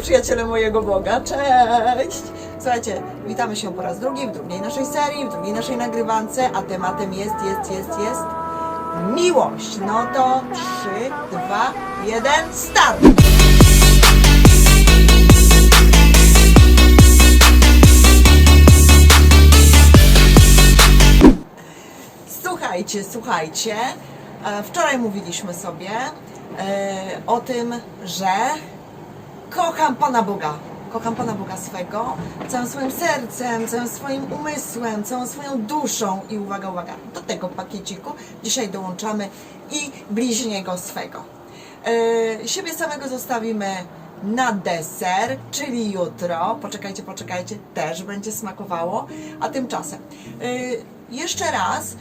przyjaciele mojego Boga, cześć! Słuchajcie, witamy się po raz drugi w drugiej naszej serii, w drugiej naszej nagrywance, a tematem jest, jest, jest, jest miłość. No to 3, 2, 1, start! Słuchajcie, słuchajcie. E, Wczoraj mówiliśmy sobie e, o tym, że kocham Pana Boga. Kocham Pana Boga swego całym swoim sercem, całym swoim umysłem, całą swoją duszą. I uwaga, uwaga, do tego pakieciku dzisiaj dołączamy i bliźniego swego. E, siebie samego zostawimy na deser, czyli jutro. Poczekajcie, poczekajcie, też będzie smakowało. A tymczasem y, jeszcze raz y,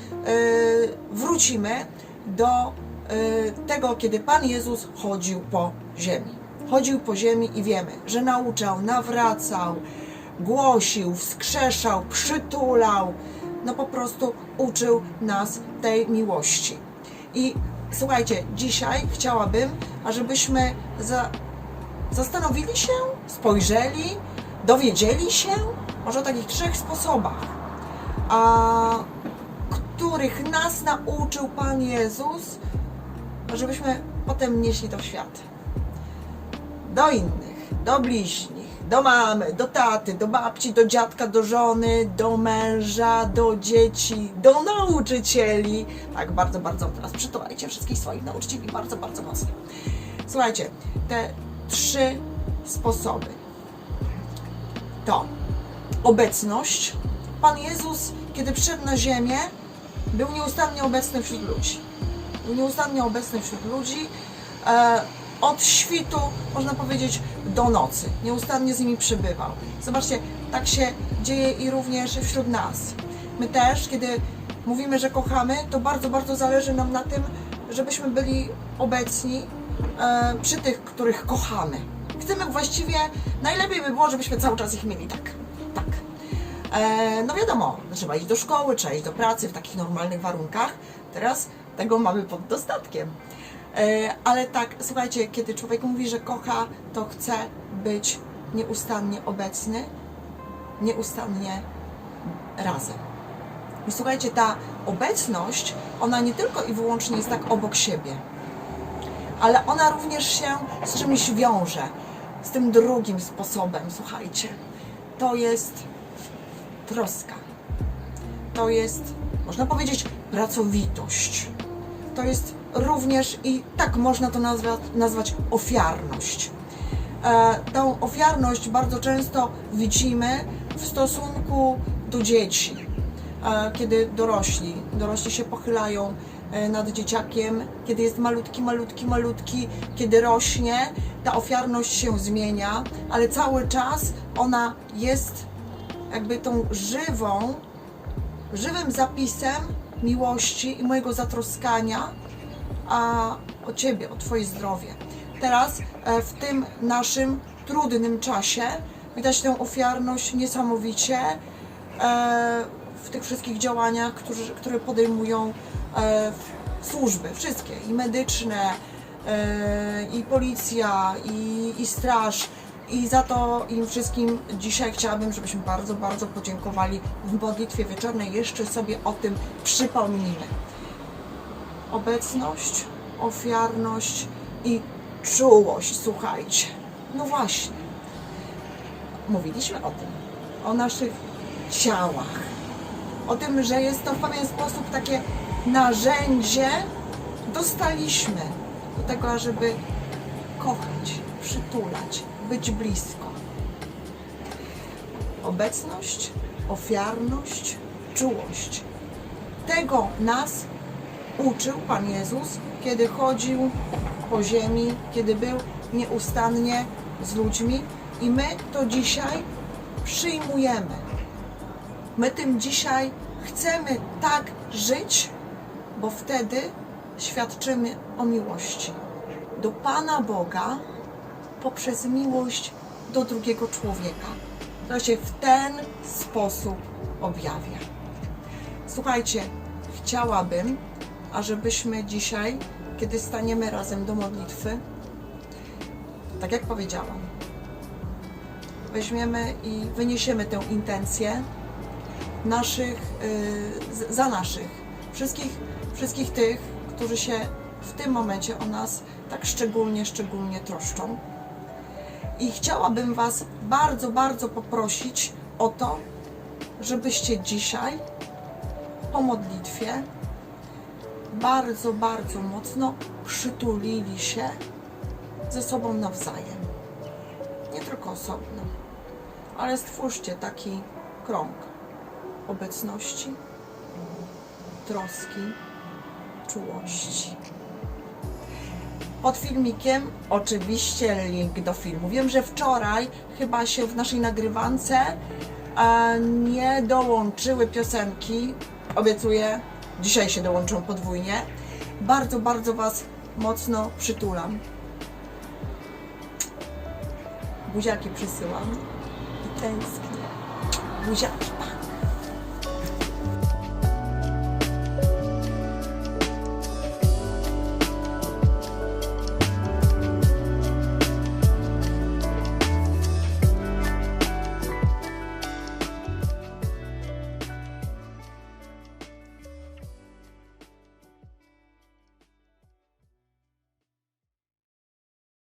wrócimy do y, tego, kiedy Pan Jezus chodził po ziemi. Chodził po ziemi i wiemy, że nauczał, nawracał, głosił, wskrzeszał, przytulał. No po prostu uczył nas tej miłości. I słuchajcie, dzisiaj chciałabym, ażebyśmy za, zastanowili się, spojrzeli, dowiedzieli się może o takich trzech sposobach, a których nas nauczył Pan Jezus, żebyśmy potem nieśli to w świat. Do innych, do bliźnich, do mamy, do taty, do babci, do dziadka, do żony, do męża, do dzieci, do nauczycieli. Tak, bardzo, bardzo teraz przytulajcie wszystkich swoich nauczycieli bardzo, bardzo mocno. Słuchajcie, te trzy sposoby to obecność. Pan Jezus, kiedy przyszedł na ziemię, był nieustannie obecny wśród ludzi. Był nieustannie obecny wśród ludzi. E, od świtu, można powiedzieć, do nocy. Nieustannie z nimi przebywał. Zobaczcie, tak się dzieje i również wśród nas. My też, kiedy mówimy, że kochamy, to bardzo, bardzo zależy nam na tym, żebyśmy byli obecni e, przy tych, których kochamy. Chcemy właściwie, najlepiej by było, żebyśmy cały czas ich mieli tak. Tak. E, no wiadomo, trzeba iść do szkoły, trzeba iść do pracy w takich normalnych warunkach. Teraz tego mamy pod dostatkiem. E, ale tak, słuchajcie, kiedy człowiek mówi, że kocha, to chce być nieustannie obecny, nieustannie razem. I słuchajcie, ta obecność, ona nie tylko i wyłącznie jest tak obok siebie, ale ona również się z czymś wiąże. Z tym drugim sposobem, słuchajcie. To jest troska. To jest, można powiedzieć, pracowitość. To jest również i tak można to nazwać, nazwać ofiarność. E, tą ofiarność bardzo często widzimy w stosunku do dzieci, e, kiedy dorośli, dorośli się pochylają e, nad dzieciakiem, kiedy jest malutki, malutki, malutki, kiedy rośnie, ta ofiarność się zmienia, ale cały czas ona jest jakby tą żywą, żywym zapisem miłości i mojego zatroskania a o Ciebie, o Twoje zdrowie. Teraz e, w tym naszym trudnym czasie widać tę ofiarność niesamowicie e, w tych wszystkich działaniach, którzy, które podejmują e, służby, wszystkie, i medyczne, i policja, i, i straż. I za to im wszystkim dzisiaj chciałabym, żebyśmy bardzo, bardzo podziękowali w modlitwie wieczornej. Jeszcze sobie o tym przypomnimy obecność, ofiarność i czułość, słuchajcie. No właśnie. Mówiliśmy o tym, o naszych ciałach, o tym, że jest to w pewien sposób takie narzędzie, dostaliśmy do tego, żeby kochać, przytulać, być blisko. Obecność, ofiarność, czułość. Tego nas uczył Pan Jezus, kiedy chodził po ziemi, kiedy był nieustannie z ludźmi i my to dzisiaj przyjmujemy. My tym dzisiaj chcemy tak żyć, bo wtedy świadczymy o miłości do Pana Boga poprzez miłość do drugiego człowieka. To się w ten sposób objawia. Słuchajcie, chciałabym, ażebyśmy dzisiaj, kiedy staniemy razem do modlitwy, tak jak powiedziałam, weźmiemy i wyniesiemy tę intencję naszych, y, z- za naszych, wszystkich, wszystkich tych, którzy się w tym momencie o nas tak szczególnie, szczególnie troszczą. I chciałabym Was bardzo, bardzo poprosić o to, żebyście dzisiaj po modlitwie bardzo, bardzo mocno przytulili się ze sobą nawzajem. Nie tylko osobno, ale stwórzcie taki krąg obecności, troski, czułości. Pod filmikiem oczywiście link do filmu. Wiem, że wczoraj chyba się w naszej nagrywance e, nie dołączyły piosenki. Obiecuję, dzisiaj się dołączą podwójnie. Bardzo, bardzo Was mocno przytulam. Buziaki przysyłam i tęsknię. Buziaki.